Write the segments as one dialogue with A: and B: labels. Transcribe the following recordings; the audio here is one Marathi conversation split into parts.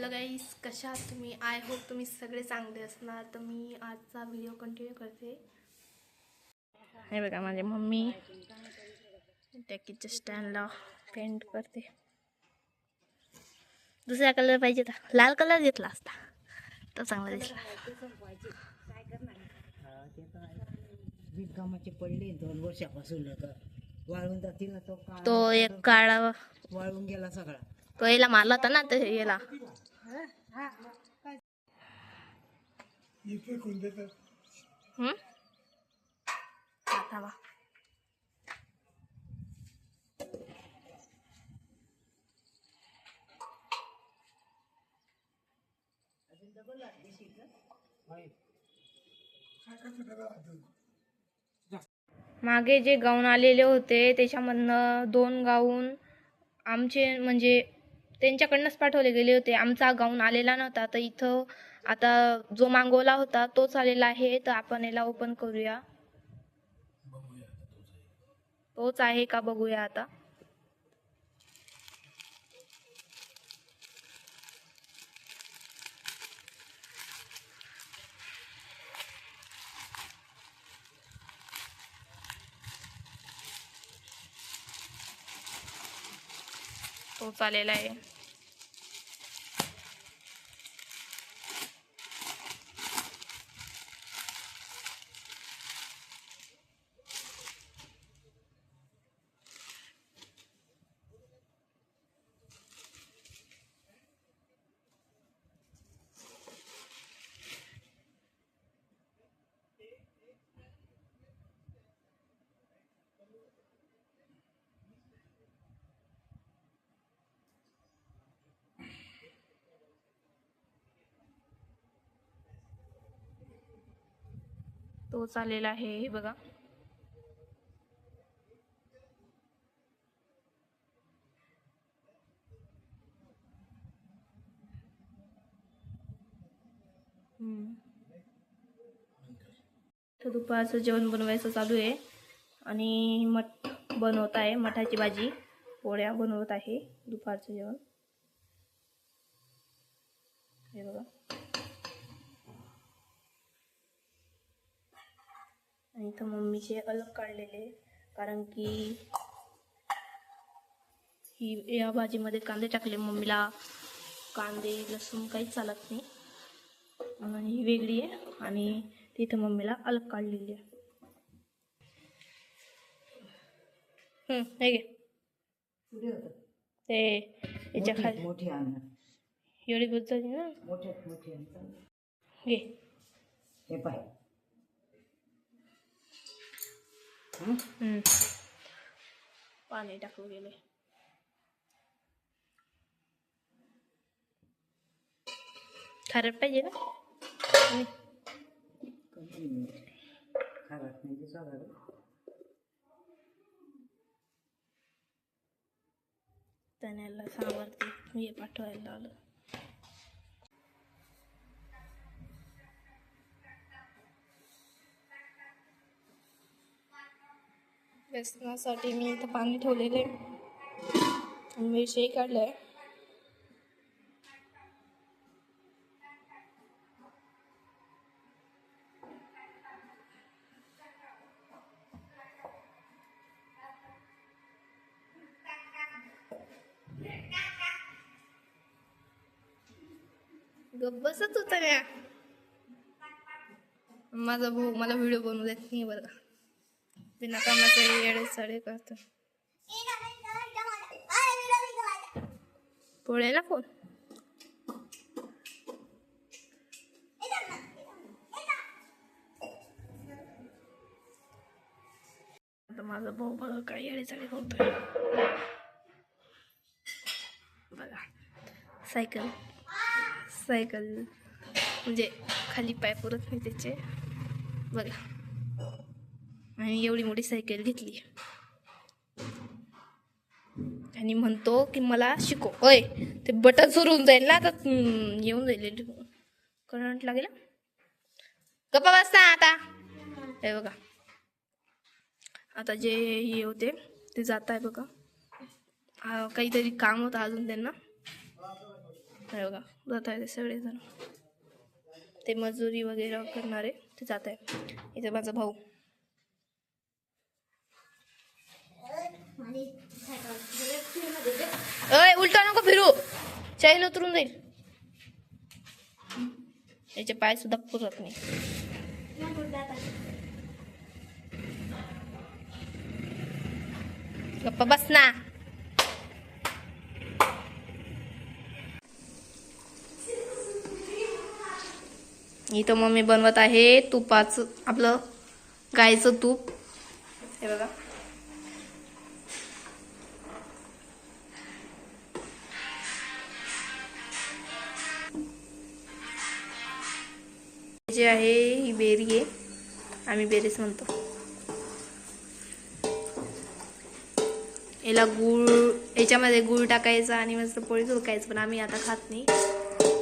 A: हॅलो गाईस कशा आहात तुम्ही? आय होप तुम्ही सगळे चांगले असणार. तर मी आजचा व्हिडिओ कंटिन्यू करते. हे बघा माझी मम्मी टॅकीच्या स्टँडला पेंट करते. दुसरा कलर पाहिजे तर लाल कलर घेतला असता. तो चांगला दिसला.
B: पडले दोन वर्षापासून वाळून जातील तो
A: एक काळा
B: वाळून गेला सगळा.
A: तो याला मारला होता ना तर याला. हम्म? हा, थांबा. मागे जे गाऊन आलेले होते त्याच्यामधनं दोन गाऊन आमचे म्हणजे त्यांच्याकडनंच पाठवले गेले होते. आमचा गाऊन आलेला नव्हता. तर इथं आता जो मागवला होता तोच आलेला आहे. तर आपण याला ओपन करूया. तोच आहे का बघूया आता. तोच आलेला आहे. तोच आलेला आहे. हे बघा. तर दुपारचं जेवण बनवायचं चालू आहे. आणि मठ बनवत आहे मठाची भाजी. पोळ्या बनवत आहे दुपारचं जेवण. हे बघा. आणि इथं मम्मीचे अलग काढलेले कारण की ही या भाजीमध्ये कांदे टाकले. मम्मीला कांदे लसूण काहीच चालत नाही. म्हणून ही वेगळी आहे. आणि तिथं मम्मीला अलग काढलेली आहे. हे ते याच्या खाली.
B: मोठी
A: एवढी बुद्ध ना.
B: मोठ्यात मोठी
A: घे.
B: हे पाय.
A: हम्म. पाणी टाकून गेले. खारट पाहिजे ना
B: मीठ. खारट नाही दिसा झालं
A: त्याला सावरते. हे पाठवायला आलं व्यसनासाठी मी इथं पाणी ठेवलेले आणि मिरची काढलाय. गप्प बसत होता माझा भाऊ मला व्हिडिओ बनवू देत नाही बरं का. बिना कामाचे येडे साडे करतो पोळे ना फोन माझा भाऊ बघा काय येडे साडे करतोय बघा सायकल सायकल म्हणजे खाली पाय पुरत नाही त्याचे बघा आणि एवढी मोठी सायकल घेतली. आणि म्हणतो की मला शिको होय ते बटन सुरू होऊन जाईल ना आता येऊन जाईल करंट लागेल. गप्पा बसता आता. हे बघा. आता जे हे होते ते जात आहे बघा काहीतरी काम होतं अजून त्यांना. हे बघा जात आहे ते सगळेजण. ते मजुरी वगैरे करणारे ते जात आहे इथे माझा भाऊ. अय उलटा नको फिरू. चाईल उतरून जाईल. याचे पाय सुद्धा पुरत नाही. गप्पा बस ना. इथं मम्मी बनवत आहे तुपाचं आपलं गाईचं तूप. हे बघा. जी आहे ही बेरी आहे. आम्ही बेरीच म्हणतो. याला गुळ याच्यामध्ये गुळ टाकायचा आणि मस्त पोळी झुलकायचं पण आम्ही आता खात नाही.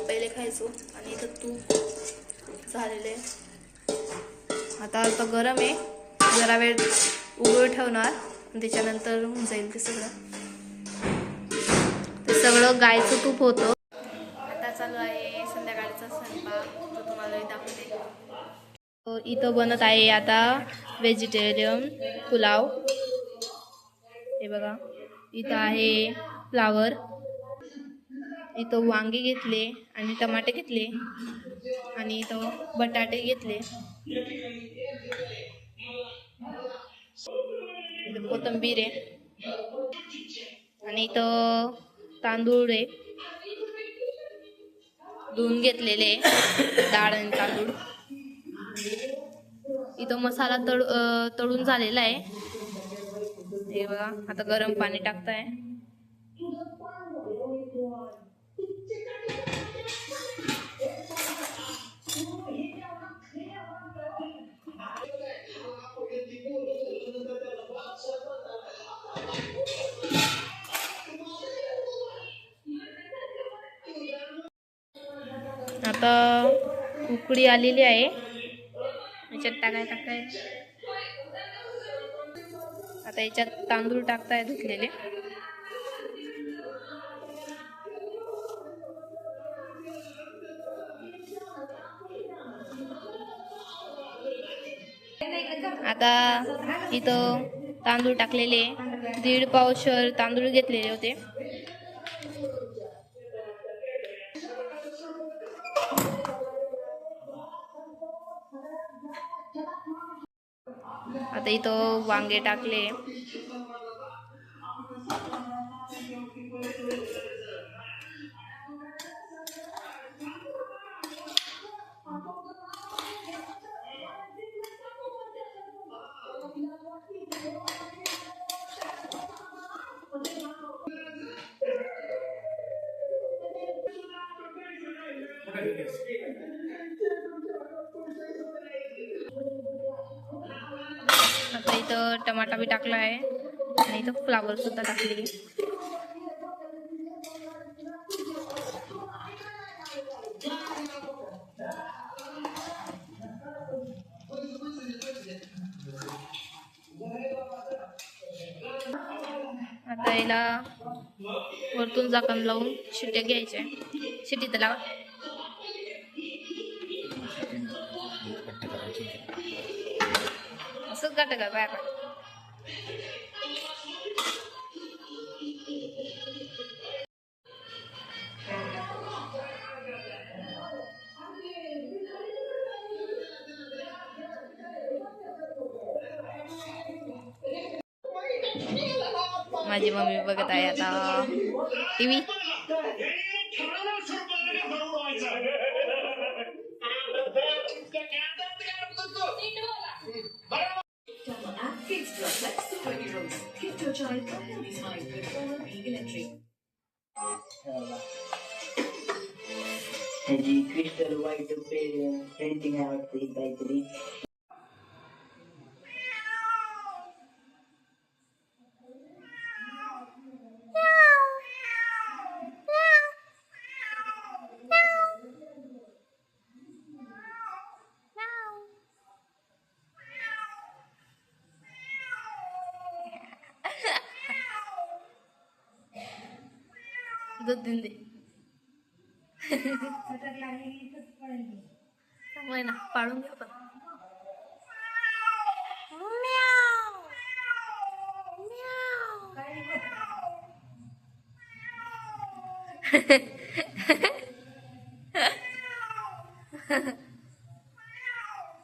A: पहिले खायचो आणि इथं तूप झालेलं आहे. आता आता गरम आहे. जरा वेळ उघड ठेवणार त्याच्यानंतर होऊन जाईल ते सगळं. ते सगळं गायचं तूप होतं. संध्याकाळचा स्वयंपाक तो तुम्हाला दाखवते. इथं बनत आहे आता व्हेजिटेरियन पुलाव. हे बघा इथं आहे फ्लावर इथं वांगे घेतले आणि टमाटे घेतले आणि इथं बटाटे घेतले. इथं कोथिंबीर आहे आणि इथं तांदूळ आहे. धुवून घेतलेले डाळ आणि तांदूळ. इथं मसाला तळ तळून झालेला आहे. हे बघा आता गरम पाणी टाकताय. उकळी आलेली आहे. याच्यात टाकाय टाकताय आता याच्यात तांदूळ टाकताय धुतलेले. आता इथं तांदूळ टाकलेले. दीड पावशर तांदूळ घेतलेले होते. आता इथं वांगे टाकले. इथं टमाटा बी टाकला आहे. आणि इथं फ्लावर सुद्धा टाकली. आता याला वरतून झाकण लावून शिट्या घ्यायच्या. शिटी तर लावा. असंच गाठ का बाय माझी मम्मी बघत आहे आता TV
C: child can be high before being electric.
B: The crystal white painting I have seen
A: by three. दे चांगलं ना पाळून घ्या पण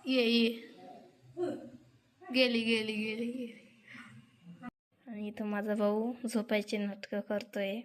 A: ये ये. गेली गेली गेली गेली. आणि इथं माझा भाऊ झोपायचे नाटकं करतोय.